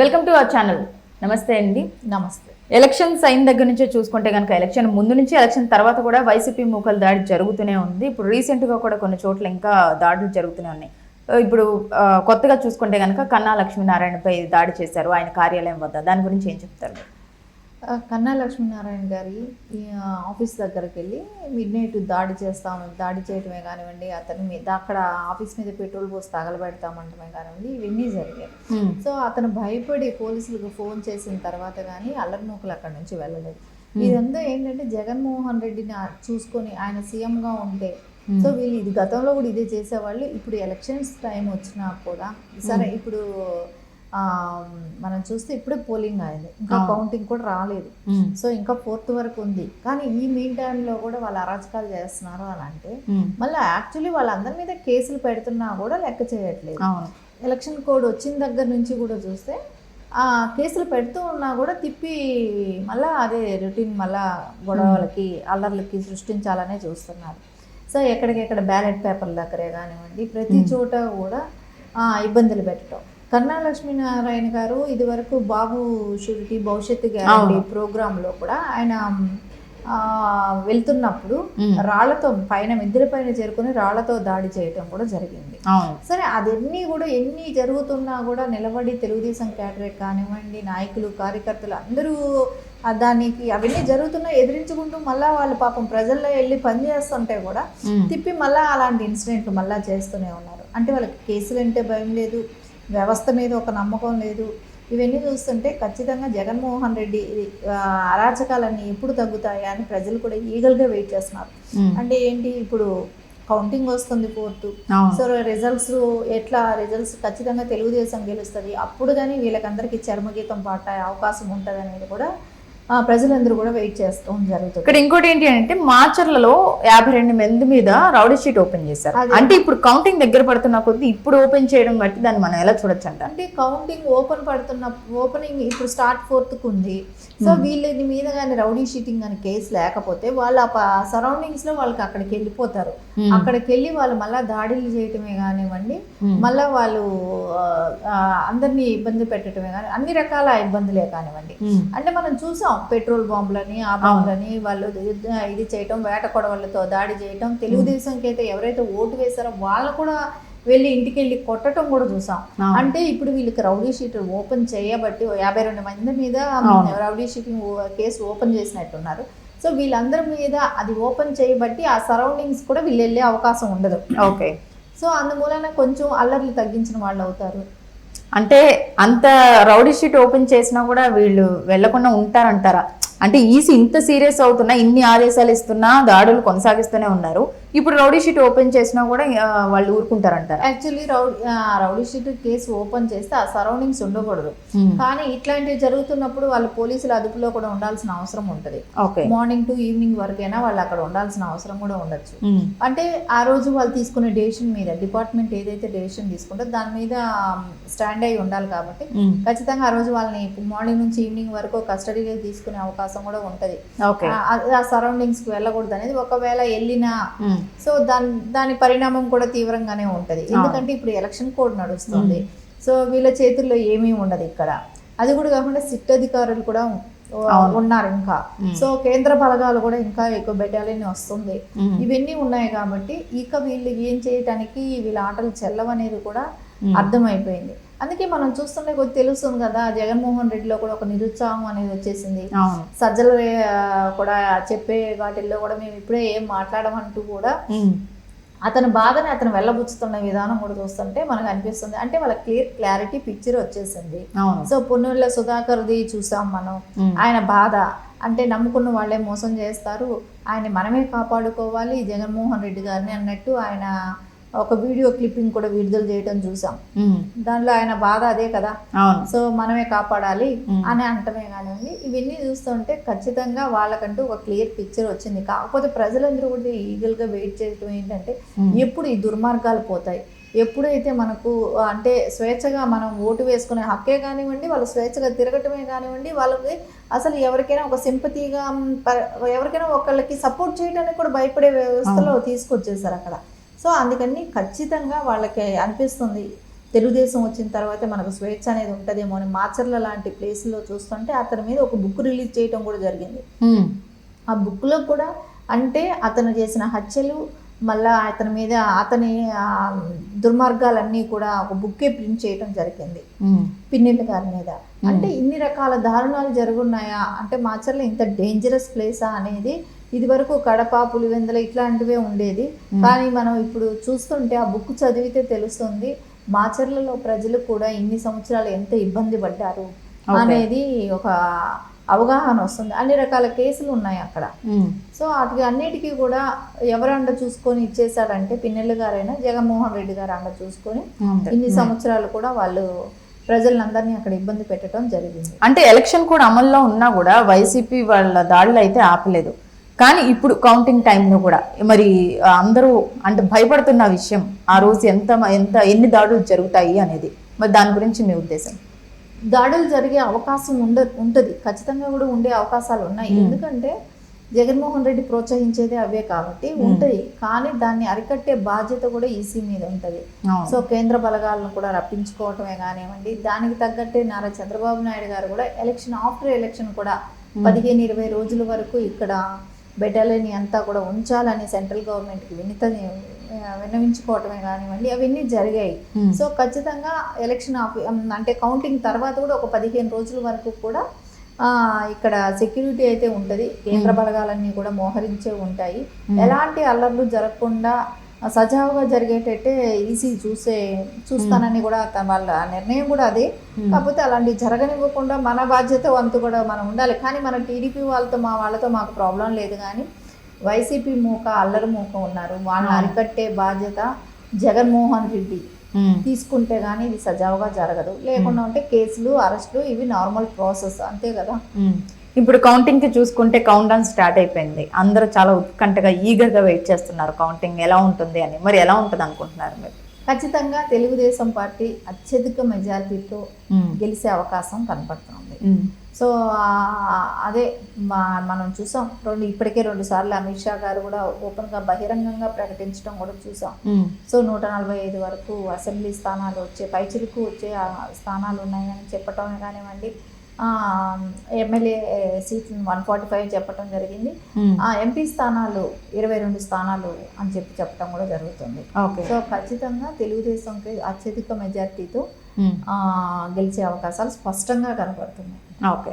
Welcome to our channel నమస్తే అండి. నమస్తే. ఎలక్షన్స్ అయిన దగ్గర నుంచే చూసుకుంటే కనుక ఎలక్షన్ ముందు నుంచి ఎలక్షన్ తర్వాత కూడా వైసీపీ మూకలు దాడి జరుగుతూనే ఉంది. ఇప్పుడు రీసెంట్గా కూడా కొన్ని చోట్ల ఇంకా దాడులు జరుగుతూనే ఉన్నాయి. ఇప్పుడు కొత్తగా చూసుకుంటే కనుక కన్నా లక్ష్మీనారాయణపై దాడి చేశారు ఆయన కార్యాలయం వద్ద. దాని గురించి ఏం చెప్తారు? కన్నా లక్ష్మీనారాయణ గారి ఆఫీస్ దగ్గరికి వెళ్ళి మిడ్ నైట్ దాడి చేస్తాం దాడి చేయటమే కానివ్వండి అతని మీద అక్కడ ఆఫీస్ మీద పెట్రోల్ పోసి తగలబెడతామంటమే కానివ్వండి ఇవన్నీ జరిగాయి. సో అతను భయపడి పోలీసులకు ఫోన్ చేసిన తర్వాత కానీ అల్లరినూకలు అక్కడి నుంచి వెళ్ళలేదు. ఇదంతా ఏంటంటే జగన్మోహన్ రెడ్డిని చూసుకొని ఆయన సీఎంగా ఉంటే సో వీళ్ళు ఇది గతంలో కూడా ఇదే చేసేవాళ్ళు. ఇప్పుడు ఎలక్షన్స్ టైం వచ్చినా కూడా సరే ఇప్పుడు మనం చూస్తే ఇప్పుడే పోలింగ్ అయింది. ఇంకా కౌంటింగ్ కూడా రాలేదు. సో ఇంకా ఫోర్త్ వరకు ఉంది. కానీ ఈ మీన్ టైంలో కూడా వాళ్ళు అరాచకాలు చేస్తున్నారు అని అంటే. మళ్ళీ యాక్చువల్లీ వాళ్ళందరి మీద కేసులు పెడుతున్నా కూడా లెక్క చేయట్లేదు. ఎలక్షన్ కోడ్ వచ్చిన దగ్గర నుంచి కూడా చూస్తే ఆ కేసులు పెడుతూ ఉన్నా కూడా తిప్పి మళ్ళా అదే రొటీన్ మళ్ళా గొడవలకి అల్లర్లకి సృష్టించాలనే చూస్తున్నారు. సో ఎక్కడికెక్కడ బ్యాలెట్ పేపర్ల దగ్గరే కానివ్వండి ప్రతి చోట కూడా ఇబ్బందులు పెట్టడం కన్నా లక్ష్మీనారాయణ గారు ఇది వరకు బాబు షూరిటీ భవిష్యత్తు గ్యారంటీ ప్రోగ్రాంలో కూడా ఆయన ఆ, వెళ్తున్నప్పుడు రాళ్ళతో పైన మిద్దెల పైన చేరుకొని రాళ్ళతో దాడి చేయటం కూడా జరిగింది. సరే అదన్నీ కూడా ఎన్ని జరుగుతున్నా కూడా నిలబడి తెలుగుదేశం క్యాడరేట్ కానివ్వండి నాయకులు కార్యకర్తలు అందరూ దానికి అవన్నీ జరుగుతున్నా ఎదిరించుకుంటూ మళ్ళా వాళ్ళు పాపం ప్రజల్లో వెళ్ళి పనిచేస్తుంటే కూడా. తిప్పి మళ్ళా అలాంటి ఇన్సిడెంట్లు మళ్ళా చేస్తూనే ఉన్నారు. అంటే వాళ్ళకి కేసులు అంటే భయం లేదు. వ్యవస్థ మీద ఒక నమ్మకం లేదు. ఇవన్నీ చూస్తుంటే ఖచ్చితంగా జగన్మోహన్ రెడ్డి అరాచకాలన్నీ ఎప్పుడు తగ్గుతాయా అని ప్రజలు కూడా ఈగల్గా వెయిట్ చేస్తున్నారు. అంటే ఏంటి? ఇప్పుడు కౌంటింగ్ వస్తుంది ఫోర్త్. సో రిజల్ట్స్ ఎట్లా? రిజల్ట్స్ ఖచ్చితంగా తెలుగుదేశం గెలుస్తుంది. అప్పుడు కానీ వీళ్ళకందరికీ చర్మగీతం పాట అవకాశం ఉంటుంది అనేది కూడా ప్రజలందరూ కూడా వెయిట్ చేస్తూ జరుగుతుంది ఇక్కడ ఇంకోటి ఏంటి అంటే మాచర్లలో యాభై రెండు మంది మీద రౌడీ షీట్ ఓపెన్ చేశారు. అంటే ఇప్పుడు కౌంటింగ్ దగ్గర పడుతున్న కొద్దీ ఇప్పుడు ఓపెన్ చేయడం బట్టి దాన్ని మనం ఎలా చూడొచ్చు అంటారు అంటే కౌంటింగ్ ఓపెన్ పడుతున్న ఓపెనింగ్ ఇప్పుడు స్టార్ట్ ఫోర్త్కు ఉంది సో వీళ్ళని మీద కానీ రౌడీ షీటింగ్ అని కేసు లేకపోతే వాళ్ళు ఆ సరౌండింగ్స్లో వాళ్ళకి అక్కడికి వెళ్ళిపోతారు. అక్కడికి వెళ్ళి వాళ్ళు మళ్ళీ దాడులు చేయటమే కానివ్వండి. మళ్ళీ వాళ్ళు అందరినీ ఇబ్బంది పెట్టడమే కానీ అన్ని రకాల ఇబ్బందులే కానివ్వండి. అంటే మనం చూసాం పెట్రోల్ బాంబులని ఆ బాంబులని వాళ్ళు ఇది- చేయటం వేట కొడవలతో దాడి చేయటం. తెలుగుదేశంకి అయితే ఎవరైతే ఓటు వేశారో వాళ్ళు కూడా వెళ్ళి ఇంటికి వెళ్ళి కొట్టడం కూడా చూసాం. అంటే ఇప్పుడు వీళ్ళకి రౌడీ షీట్ ఓపెన్ చేయబట్టి యాభై రెండు మంది మీద. రౌడీ షీటింగ్ కేసు ఓపెన్ చేసినట్టున్నారు. సో వీళ్ళందరి మీద అది ఓపెన్ చేయబట్టి ఆ సరౌండింగ్స్ కూడా వీళ్ళు వెళ్ళే అవకాశం ఉండదు. ఓకే. సో అందుమూలన కొంచెం అల్లర్లు తగ్గించిన వాళ్ళు అవుతారు అంటే అంత రౌడీ షీట్ ఓపెన్ చేసినా కూడా వీళ్ళు వెళ్ళకుండా ఉంటారంటారా? అంటే ఈసీ ఇంత సీరియస్ అవుతున్నా ఇన్ని ఆదేశాలు ఇస్తున్నా దాడులు కొనసాగిస్తూనే ఉన్నారు. ఇప్పుడు రౌడీ షీట్ ఓపెన్ చేసినా కూడా వాళ్ళు ఊరుకుంటారంటారా actually rowdy sheet case open చేస్తే ఆ సరౌండింగ్స్ ఉండకూడదు. కానీ ఇట్లాంటివి జరుగుతున్నప్పుడు వాళ్ళు పోలీసుల అదుపులో కూడా ఉండాల్సిన అవసరం ఉంటుంది మార్నింగ్ టు ఈవినింగ్ వరకైనా వాళ్ళు అక్కడ ఉండాల్సిన అవసరం కూడా ఉండొచ్చు. అంటే ఆ రోజు వాళ్ళు తీసుకునే డెసిషన్ మీద డిపార్ట్మెంట్ ఏదైతే డెసిషన్ తీసుకుంటే దాని మీద స్టాండ్ అయి ఉండాలి కాబట్టి. ఖచ్చితంగా ఆ రోజు వాళ్ళని మార్నింగ్ నుంచి ఈవినింగ్ వరకు కస్టడీలో తీసుకునే అవకాశం కూడా ఉంటుంది ఆ సరౌండింగ్స్కి వెళ్ళకూడదు అనేది ఒకవేళ వెళ్ళినా. సో దాని దాని పరిణామం కూడా తీవ్రంగానే ఉంటుంది. ఎందుకంటే ఇప్పుడు ఎలక్షన్ కోడ్ నడుస్తుంది. సో వీళ్ళ చేతుల్లో ఏమీ ఉండదు ఇక్కడ. అది కూడా కాకుండా సిట్ అధికారులు కూడా ఉన్నారు ఇంకా. సో కేంద్ర బలగాలు కూడా ఇంకా ఎక్కువ బెటాలియన్ వస్తుంది. ఇవన్నీ ఉన్నాయి కాబట్టి ఇక వీళ్ళు ఏం చేయటానికి వీళ్ళ ఆటలు చెల్లవనేది కూడా అర్థమైపోయింది. అందుకే మనం చూస్తుంటే కొద్ది తెలుస్తుంది కదా జగన్మోహన్ రెడ్డిలో కూడా ఒక నిరుత్సాహం అనేది వచ్చేసింది. సజ్జలు కూడా చెప్పే వాటిల్లో కూడా మేము ఇప్పుడే ఏం మాట్లాడమంటూ కూడా. అతని బాధని అతను వెళ్ళబుచ్చుతున్న విధానం కూడా చూస్తుంటే మనకు అనిపిస్తుంది. అంటే వాళ్ళ క్లియర్ క్లారిటీ పిక్చర్ వచ్చేసింది. సో పొన్నూళ్ళ సుధాకర్ది చూసాం మనం. ఆయన బాధ. అంటే నమ్ముకున్న వాళ్ళే మోసం చేస్తారు. ఆయన మనమే కాపాడుకోవాలి జగన్మోహన్ రెడ్డి గారిని అన్నట్టు ఆయన ఒక వీడియో క్లిప్పింగ్ కూడా విడుదల చేయడం చూసాం. దానిలో ఆయన బాధ అదే కదా. సో మనమే కాపాడాలి అని అంటమే కానివ్వండి. ఇవన్నీ చూస్తుంటే ఖచ్చితంగా వాళ్ళకంటూ ఒక క్లియర్ పిక్చర్ వచ్చింది. కాకపోతే ప్రజలందరూ కూడా ఈగల్గా వెయిట్ చేయడం ఏంటంటే ఎప్పుడు ఈ దుర్మార్గాలు పోతాయి. ఎప్పుడైతే మనకు అంటే స్వేచ్ఛగా మనం ఓటు వేసుకునే హక్కే కానివ్వండి వాళ్ళు స్వేచ్ఛగా తిరగటమే కానివ్వండి వాళ్ళకి అసలు ఎవరికైనా ఒక సింపతిగా ఎవరికైనా ఒకళ్ళకి సపోర్ట్ చేయడానికి కూడా భయపడే వ్యవస్థలో తీసుకొచ్చేసారు అక్కడ. సో అందుకని ఖచ్చితంగా వాళ్ళకి అనిపిస్తుంది. తెలుగుదేశం వచ్చిన తర్వాత మనకు స్వేచ్ఛ అనేది ఉంటుందేమో అని మాచర్ల లాంటి ప్లేస్లో చూస్తుంటే అతని మీద ఒక బుక్ రిలీజ్ చేయడం కూడా జరిగింది. ఆ బుక్లో కూడా అంటే అతను చేసిన హత్యలు మళ్ళా అతని మీద అతని దుర్మార్గాలన్నీ కూడా ఒక బుక్కే ప్రింట్ చేయడం జరిగింది. ఉమ్, పిన్నెల్లి గారి మీద. అంటే ఇన్ని రకాల దారుణాలు జరుగున్నాయా? అంటే మాచర్ల ఇంత డేంజరస్ ప్లేసా అనేది ఇది వరకు కడప పులివెందుల ఇట్లాంటివే ఉండేది. కానీ మనం ఇప్పుడు చూస్తుంటే ఆ బుక్ చదివితే తెలుస్తుంది మాచర్లలో ప్రజలు కూడా ఇన్ని సంవత్సరాలు ఎంత ఇబ్బంది పడ్డారు అనేది ఒక అవగాహన వస్తుంది. అన్ని రకాల కేసులు ఉన్నాయి అక్కడ. సో వాటికి అన్నిటికీ కూడా ఎవరు అండ చూసుకొని ఇచ్చేసారంటే పిన్నెల్లి గారైనా జగన్మోహన్ రెడ్డి గారు అండ చూసుకొని. ఇన్ని సంవత్సరాలు కూడా వాళ్ళు ప్రజలందరినీ అక్కడ ఇబ్బంది పెట్టడం జరిగింది. అంటే ఎలక్షన్ కూడా అమల్లో ఉన్నా కూడా వైసీపీ వాళ్ళ దాడులు అయితే ఆపలేదు. కానీ ఇప్పుడు కౌంటింగ్ టైంలో కూడా మరి అందరూ అంటే భయపడుతున్న విషయం ఆ రోజు ఎంత ఎంత ఎన్ని దాడులు జరుగుతాయి అనేది. మరి దాని గురించి మీ ఉద్దేశం? దాడులు జరిగే అవకాశం ఉండ ఉంటుంది. ఖచ్చితంగా కూడా ఉండే అవకాశాలు ఉన్నాయి. ఎందుకంటే జగన్మోహన్ రెడ్డి ప్రోత్సహించేది అవే కాబట్టి ఉంటాయి కానీ దాన్ని అరికట్టే బాధ్యత కూడా ఈసీ మీద ఉంటుంది. సో కేంద్ర బలగాలను కూడా రప్పించుకోవటమే కానివ్వండి దానికి తగ్గట్టే నారా చంద్రబాబు నాయుడు గారు కూడా ఎలక్షన్ ఆఫ్టర్ ఎలక్షన్ కూడా పదిహేను ఇరవై రోజుల వరకు ఇక్కడ బెటాలియన్ అంతా కూడా ఉంచాలని సెంట్రల్ గవర్నమెంట్కి వినిత విన్నవించుకోవటమే కానివ్వండి అవన్నీ జరిగాయి. సో ఖచ్చితంగా ఎలక్షన్ ఆఫ్ అంటే కౌంటింగ్ తర్వాత కూడా ఒక పదిహేను రోజుల వరకు కూడా ఇక్కడ సెక్యూరిటీ అయితే ఉంటుంది. కేంద్ర బలగాలన్నీ కూడా మోహరించే ఉంటాయి. ఎలాంటి అల్లర్లు జరగకుండా సజావుగా జరిగేటట్టే ఈసీ చూసే చూస్తానని కూడా తన వాళ్ళ నిర్ణయం కూడా అదే. కాకపోతే అలాంటి జరగనివ్వకుండా మన బాధ్యత వంతు కూడా మనం ఉండాలి. కానీ మన టీడీపీ వాళ్ళతో మా వాళ్ళతో మాకు ప్రాబ్లం లేదు కానీ వైసీపీ మూక అల్లరి మూక ఉన్నారు. వాళ్ళని అరికట్టే బాధ్యత జగన్మోహన్ రెడ్డి తీసుకుంటే కానీ ఇది సజావుగా జరగదు. లేకుండా ఉంటే కేసులు అరెస్టులు ఇవి నార్మల్ ప్రాసెస్ అంతే కదా. ఇప్పుడు కౌంటింగ్కి చూసుకుంటే కౌంట్ డౌన్ స్టార్ట్ అయిపోయింది. అందరూ చాలా ఉత్కంఠగా ఈగర్గా వెయిట్ చేస్తున్నారు కౌంటింగ్ ఎలా ఉంటుంది అని. మరి ఎలా ఉంటుంది అనుకుంటున్నారు మీరు? ఖచ్చితంగా తెలుగుదేశం పార్టీ అత్యధిక మెజారిటీతో గెలిచే అవకాశం కనపడుతుంది. సో అదే మనం చూసాం. రెండు ఇప్పటికే రెండు సార్లు అమిత్ షా గారు కూడా ఓపెన్గా బహిరంగంగా ప్రకటించడం కూడా చూసాం. సో నూట నలభై ఐదు వరకు అసెంబ్లీ స్థానాలు వచ్చే పైచిలకు వచ్చే స్థానాలు ఉన్నాయని చెప్పటం కానివ్వండి ఎమ్మెల్యే సీట్లు వన్ ఫార్టీ ఫైవ్ చెప్పటం జరిగింది. ఉమ్. ఆ ఎంపీ స్థానాలు ఇరవై రెండు స్థానాలు అని చెప్పి చెప్పడం కూడా జరుగుతుంది. ఓకే సో ఖచ్చితంగా తెలుగుదేశంకి అత్యధిక మెజార్టీతో ఆ, గెలిచే అవకాశాలు స్పష్టంగా కనపడుతున్నాయి. ఓకే